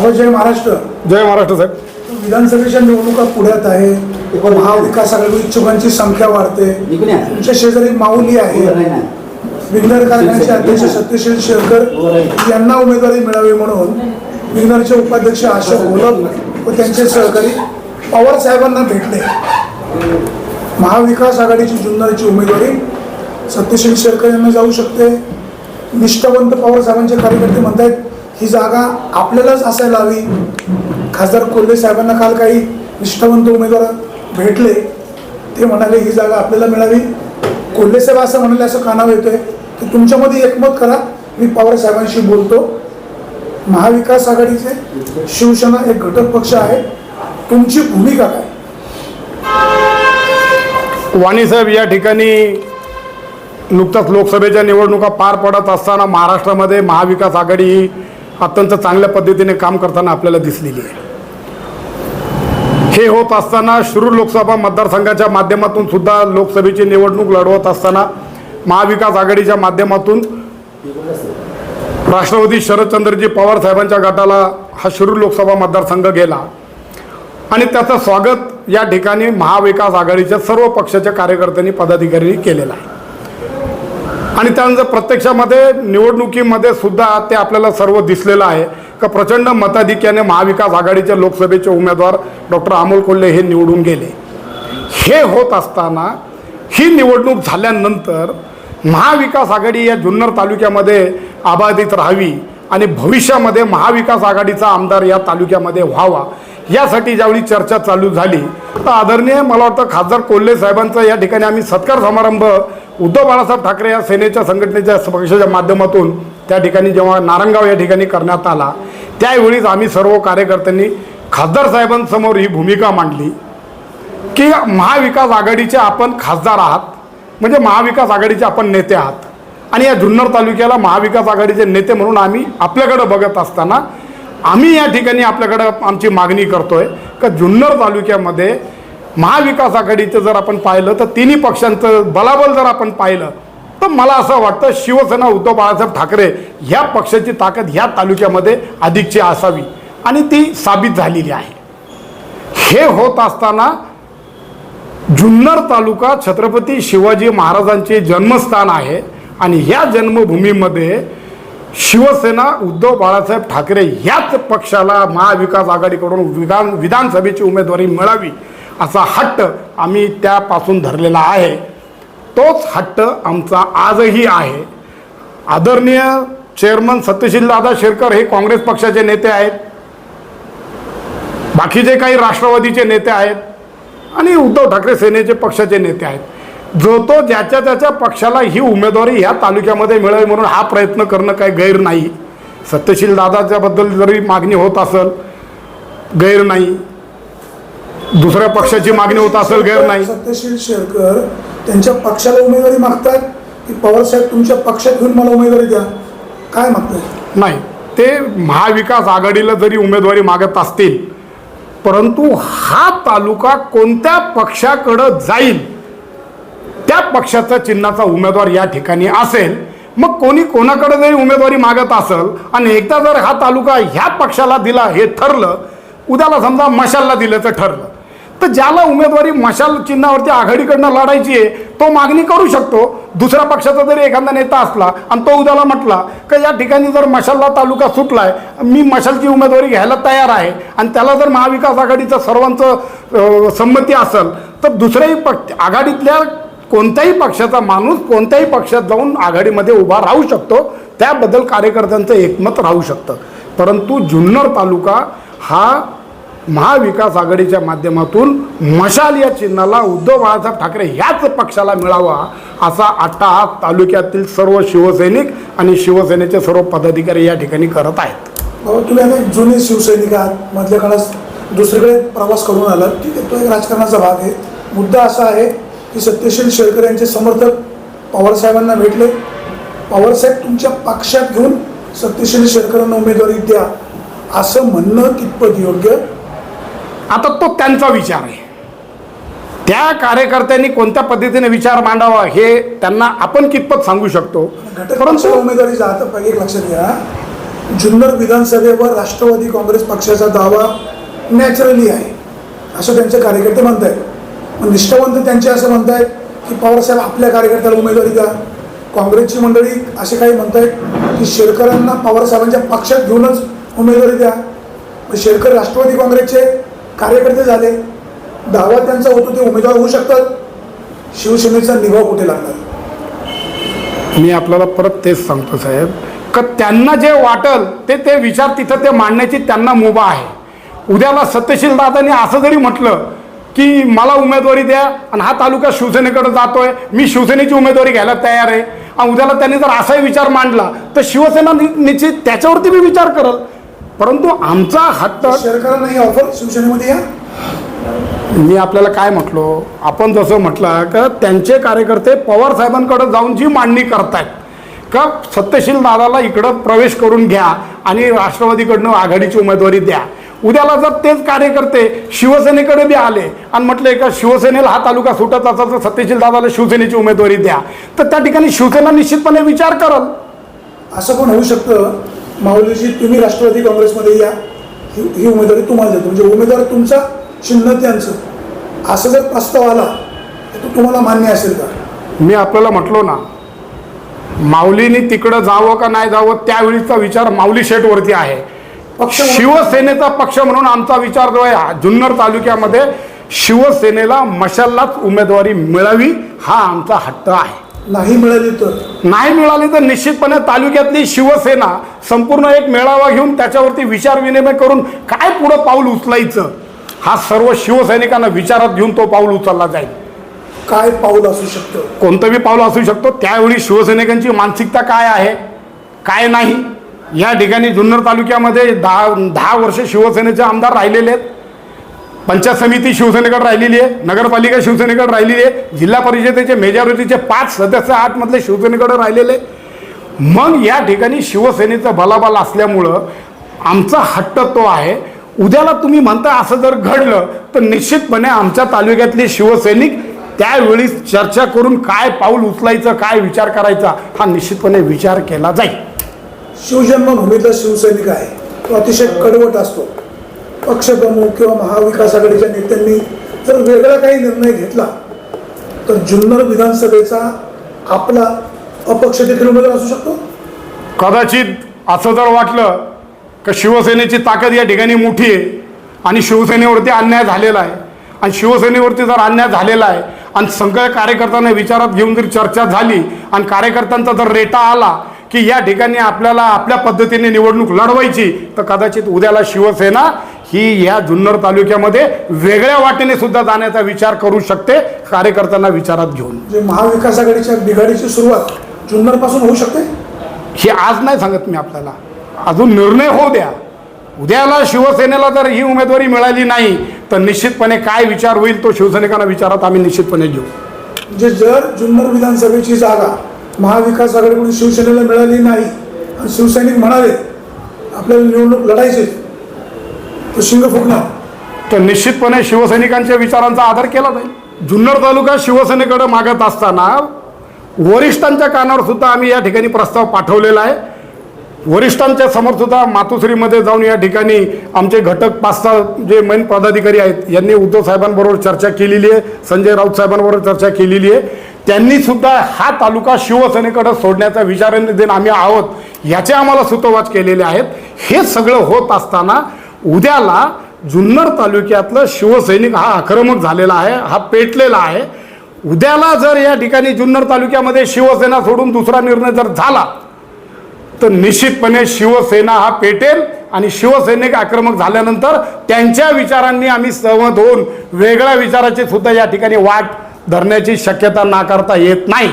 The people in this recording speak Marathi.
बाबा जय महाराष्ट्र. जय महाराष्ट्र साहेब. विधानसभेच्या निवडणुका पुढ्यात आहे. महाविकास आघाडी इच्छुकांची संख्या वाढते. तुमच्या शेजारी माऊली आहे. विघ्नर कारखान्याचे अध्यक्ष सत्यशील शेरकर. यांना उमेदवारी मिळावी म्हणून विघ्नरचे उपाध्यक्ष अशोक घोलप व त्यांचे सहकारी पवार साहेबांना भेटले. महाविकास आघाडीची जुन्नरची उमेदवारी सत्यशील शेरकर यांना जाऊ शकते. निष्ठावंत पवार साहेबांचे कार्यकर्ते म्हणतायत ही जागा आपल्यालाच असायला हवी. खासदार कोल्हे साहेबांना काल काही निष्ठावंत उमेदवार भेटले ते म्हणाले ही जागा आपल्याला मिळावी. कोल्हे साहेब असं म्हणाले असं कानावर येतोय की तुमच्यामध्ये एकमत करा मी पवार साहेबांशी बोलतो. महाविकास आघाडीचे शिवसेना एक घटक पक्ष आहे. तुमची भूमिका काय? वाणी साहेब या ठिकाणी नुकताच लोकसभेच्या निवडणुका पार पडत असताना महाराष्ट्रामध्ये महाविकास आघाडी ही अत्यंत चांगल्या पद्धतीने काम करताना आपल्याला दिसलेली आहे. हे होत असताना शिरूर लोकसभा मतदारसंघाच्या माध्यमातून सुद्धा लोकसभेची निवडणूक लढवत असताना महाविकास आघाडीच्या माध्यमातून राष्ट्रवादी शरदचंद्रजी पवार साहेबांच्या गटाला हा शिरूर लोकसभा मतदारसंघ गेला. आणि त्याचं स्वागत या ठिकाणी महाविकास आघाडीच्या सर्व पक्षाच्या कार्यकर्त्यांनी पदाधिकाऱ्यांनी केलेलं आहे. आणि त्यानंतर प्रत्यक्षामध्ये निवडणुकीमध्ये सुद्धा ते आपल्याला सर्व दिसलेलं आहे. का प्रचंड मताधिक्याने महाविकास आघाडीचे लोकसभेचे उमेदवार डॉक्टर अमोल कोल्हे हे निवडून गेले. हे होत असताना ही निवडणूक झाल्यानंतर महाविकास आघाडी या जुन्नर तालुक्यामध्ये आबाधित राहावी आणि भविष्यामध्ये महाविकास आघाडीचा आमदार या तालुक्यामध्ये व्हावा यासाठी ज्यावेळी चर्चा चालू झाली तर आदरणीय मला वाटतं खासदार कोल्हे साहेबांचा या ठिकाणी आम्ही सत्कार समारंभ उद्धव बाळासाहेब ठाकरे या सेनेच्या संघटनेच्या पक्षाच्या माध्यमातून त्या ठिकाणी जेव्हा नारंगाव या ठिकाणी करण्यात आला त्यावेळीच आम्ही सर्व कार्यकर्त्यांनी खासदार साहेबांसमोर ही भूमिका मांडली की महाविकास आघाडीचे आपण खासदार आहात म्हणजे महाविकास आघाडीचे आपण नेते आहात. आणि या जुन्नर तालुक्याला महाविकास आघाडीचे नेते म्हणून आम्ही आपल्याकडं बघत असताना आम्ही या ठिकाणी आपल्याकडं आमची मागणी करतोय का जुन्नर तालुक्यामध्ये महाविकास आघाडीचं जर आपण पाहिलं तर तिन्ही पक्षांचं बलाबल जर आपण पाहिलं तर मला असं वाटतं शिवसेना उद्धव बाळासाहेब ठाकरे ह्या पक्षाची ताकद ह्या तालुक्यामध्ये अधिकची असावी आणि ती साबित झालेली आहे. हे होत असताना जुन्नर तालुका छत्रपती शिवाजी महाराजांचे जन्मस्थान आहे आणि ह्या जन्मभूमीमध्ये शिवसेना उद्धव बाळासाहेब ठाकरे ह्याच पक्षाला महाविकास आघाडीकडून विधान विधानसभेची उमेदवारी मिळावी असा हट्ट आम्ही त्यापासून धरलेला आहे. तोच हट्ट आमचा आजही आहे. आदरणीय चेअरमन सत्यशील दादा शेरकर हे काँग्रेस पक्षाचे नेते आहेत. बाकीचे काही राष्ट्रवादीचे नेते आहेत आणि उद्धव ठाकरे सेनेचे पक्षाचे नेते आहेत. जो तो ज्याच्या त्याच्या पक्षाला ही उमेदवारी ह्या तालुक्यामध्ये मिळावी म्हणून हा प्रयत्न करणं काही गैर नाही. सत्यशील दादाच्याबद्दल जरी मागणी होत असेल गैर नाही. दुसऱ्या पक्षाची मागणी होत असेल गैर नाही. सत्यशील शेरकर त्यांच्या पक्षाला उमेदवारी मागतात की पवार साहेब तुमच्या पक्षात घेऊन मला उमेदवारी द्या? काय मागतात नाही. ते महाविकास आघाडीला जरी उमेदवारी मागत असतील परंतु हा तालुका कोणत्या पक्षाकडं जाईल त्या पक्षाचा चिन्हाचा उमेदवार या ठिकाणी असेल मग कोणी कोणाकडे जरी उमेदवारी मागत असेल आणि एकदा जर हा तालुका ह्या पक्षाला दिला हे ठरलं उद्याला समजा मशालला दिल्याचं ठरलं तर ज्याला उमेदवारी मशाल चिन्हावरती आघाडीकडनं लढायची आहे तो मागणी करू शकतो. दुसऱ्या पक्षाचा जरी एखादा नेता असला आणि तो उद्याला म्हटला का या ठिकाणी जर मशालला तालुका सुटलाय मी मशालची उमेदवारी घ्यायला तयार आहे आणि त्याला जर महाविकास आघाडीचं सर्वांचं संमती असेल तर दुसऱ्याही पक्ष आघाडीतल्या कोणत्याही पक्षाचा माणूस कोणत्याही पक्षात जाऊन आघाडीमध्ये उभा राहू शकतो. त्याबद्दल कार्यकर्त्यांचं एकमत राहू शकतं. परंतु जुन्नर तालुका हा महाविकास आघाडीच्या माध्यमातून मशाल या चिन्हाला उद्धव बाळासाहेब ठाकरे ह्याच पक्षाला मिळावा असा अट्टाहास तालुक्यातील सर्व शिवसैनिक आणि शिवसेनेचे सर्व पदाधिकारी या ठिकाणी करत आहेत. बाबा तुम्ही अनेक जुने शिवसैनिक आहात मधल्या काळात दुसरीकडे प्रवास करून आला ठीक आहे तो एक राजकारणाचा भाग आहे. मुद्दा असा आहे की सत्यशील शेळकर यांचे समर्थक पवारसाहेबांना भेटले. पवारसाहेब तुमच्या पक्षात घेऊन सत्यशील शेळकरांना उमेदवारी द्या. असं म्हणणं कितपत योग्य? आता तो त्यांचा विचार आहे. त्या कार्यकर्त्यांनी कोणत्या पद्धतीने विचार मांडावा हे त्यांना आपण कितपत सांगू शकतो. पक्षाला उमेदवारी जात एक लक्षात घ्या. जुन्नर विधानसभेवर राष्ट्रवादी काँग्रेस पक्षाचा दावा नॅचरली आहे. असं त्यांचे कार्यकर्ते म्हणत आहेत मग निष्ठावंत त्यांचे असं म्हणत आहेत की पवारसाहेब आपल्या कार्यकर्त्याला उमेदवारी द्या. काँग्रेसची मंडळी असे काही म्हणत आहेत की शेरकरांना पवारसाहेबांच्या पक्षात घेऊनच उमेदवारी द्या. मग शेरकर राष्ट्रवादी काँग्रेसचे कार्यकर्ते झाले. दावा त्यांचा होतो ते उमेदवार होऊ शकतात. शिवसेनेचा निभाव कुठे लागणार? मी आपल्याला परत तेच सांगतो साहेब का त्यांना जे वाटल ते ते विचार तिथं ते मांडण्याची त्यांना मुभा आहे. उद्याला सत्यशील दादांनी असं जरी म्हटलं की मला उमेदवारी द्या आणि हा तालुका शिवसेनेकडे जातोय मी शिवसेनेची उमेदवारी घ्यायला तयार आहे. आणि उद्याला त्यांनी जर असाही विचार मांडला तर शिवसेना नि- निश्चित त्याच्यावरती मी विचार करल. परंतु आमचा हट्ट शेरकरांना ही ऑफर शिवसेनेमध्ये या? मी आपल्याला काय म्हटलो? आपण जसं म्हटलं का त्यांचे कार्यकर्ते पवार साहेबांकडे जाऊन जी मांडणी करतायत का सत्यशील दादाला इकडं प्रवेश करून घ्या आणि राष्ट्रवादीकडनं आघाडीची उमेदवारी द्या. उद्याला जर तेच कार्यकर्ते शिवसेनेकडे बी आले आणि म्हटले का शिवसेनेला हा तालुका सुटत असा तर सत्यशील दादाला शिवसेनेची उमेदवारी द्या तर त्या ठिकाणी शिवसेना निश्चितपणे विचार करल. असं पण होऊ शकतं. माऊलीजी तुम्ही राष्ट्रवादी काँग्रेसमध्ये या. ही ही उमेदवारी तुम्हाला देतो. म्हणजे उमेदवार तुमचा चिन्ह त्यांचं. असं जर प्रस्ताव आला तर तो तुम्हाला मान्य असेल का? मी आपल्याला म्हटलो ना माऊलीनी तिकडं जावं का नाही जावं त्यावेळीचा विचार माऊली शेटवरती आहे. पक्ष शिवसेनेचा पक्ष म्हणून आमचा विचार जो आहे जुन्नर तालुक्यामध्ये शिवसेनेला मशाललाच उमेदवारी मिळावी हा आमचा हट्ट आहे. नाही मिळाली तर? नाही मिळाली तर निश्चितपणे तालुक्यातली शिवसेना संपूर्ण एक मेळावा घेऊन त्याच्यावरती विचार विनिमय करून काय पुढं पाऊल उचलायचं? हा सर्व शिवसैनिकांना विचारात घेऊन तो पाऊल उचलला जाईल. काय पाऊल असू शकतं? कोणतं बी पाऊल असू शकतो. त्यावेळी शिवसैनिकांची मानसिकता काय आहे? काय नाही? या ठिकाणी जुन्नर तालुक्यामध्ये दहा दहा वर्ष शिवसेनेचे आमदार राहिलेले आहेत. पंचायत समिती शिवसेनेकडे राहिलेली आहे नगरपालिका शिवसेनेकडे राहिलेली आहे जिल्हा परिषदेचे मेजॉरिटीचे पाच सदस्य आतमधले शिवसेनेकडे राहिलेले मग या ठिकाणी शिवसेनेचं बलाबल असल्यामुळं आमचा हट्ट तो आहे. उद्याला तुम्ही म्हणता असं जर घडलं तर निश्चितपणे आमच्या तालुक्यातले शिवसैनिक त्यावेळी चर्चा करून काय पाऊल उचलायचं काय विचार करायचा हा निश्चितपणे विचार केला जाईल. शिवजन्मभूमीतला शिवसैनिक आहे तो अतिशय कडवट असतो. पक्षप्रमुख किंवा महाविकास आघाडीच्या नेत्यांनी जर वेगळा काही निर्णय घेतला तर जुन्नर विधानसभेचा आपला अपक्ष देखील उमेदवार असू शकतो? कदाचित असं जर वाटलं का शिवसेनेची ताकद या ठिकाणी मोठी आहे आणि शिवसेनेवरती अन्याय झालेला आहे. आणि शिवसेनेवरती जर अन्याय झालेला आहे आणि सगळ्या कार्यकर्त्यांना विचारात घेऊन जर चर्चा झाली आणि कार्यकर्त्यांचा जर रेटा आला की या ठिकाणी आपल्याला आपल्या पद्धतीने निवडणूक लढवायची तर कदाचित उद्याला शिवसेना ही या जुन्नर तालुक्यामध्ये वेगळ्या वाटेने सुद्धा जाण्याचा विचार करू शकते कार्यकर्त्यांना विचारात घेऊन. महाविकास आघाडीच्या बिघाडीची सुरुवात जुन्नरपासून होऊ शकते? हे आज नाही सांगत मी आपल्याला. अजून निर्णय होऊ द्या. उद्याला शिवसेनेला जर ही उमेदवारी मिळाली नाही तर निश्चितपणे काय विचार होईल तो शिवसैनिकांना विचारात आम्ही निश्चितपणे घेऊ. म्हणजे जर जुन्नर विधानसभेची जागा महाविकास आघाडीकडून शिवसेनेला मिळाली नाही आणि शिवसैनिक म्हणाले आपल्याला निवडणूक लढायची तर शिंग फुकणार. तर निश्चितपणे शिवसैनिकांच्या विचारांचा आदर केला जाईल. जुन्नर तालुका शिवसेनेकडे मागत असताना वरिष्ठांच्या कानावर सुद्धा आम्ही या ठिकाणी प्रस्ताव पाठवलेला आहे. वरिष्ठांच्या समोर सुद्धा मातोश्रीमध्ये जाऊन या ठिकाणी आमचे घटक पाच सहा जे मेन पदाधिकारी आहेत यांनी उद्धव साहेबांबरोबर चर्चा केलेली आहे संजय राऊत साहेबांबरोबर चर्चा केलेली आहे. त्यांनी सुद्धा हा तालुका शिवसेनेकडे सोडण्याचा विचाराने आम्ही आहोत याचे आम्हाला सुतोवाच केलेले आहेत. हे सगळं होत असताना उद्याला जुन्नर तालुक्यातलं शिवसैनिक हा आक्रमक झालेला आहे हा पेटलेला आहे. उद्याला जर या ठिकाणी जुन्नर तालुक्यामध्ये शिवसेना सोडून दुसरा निर्णय जर झाला तर निश्चितपणे शिवसेना हा पेटेल आणि शिवसैनिक आक्रमक झाल्यानंतर त्यांच्या विचारांनी आम्ही सहमत होऊन वेगळ्या विचाराची सुद्धा या ठिकाणी वाट धरण्याची शक्यता नाकारता येत नाही.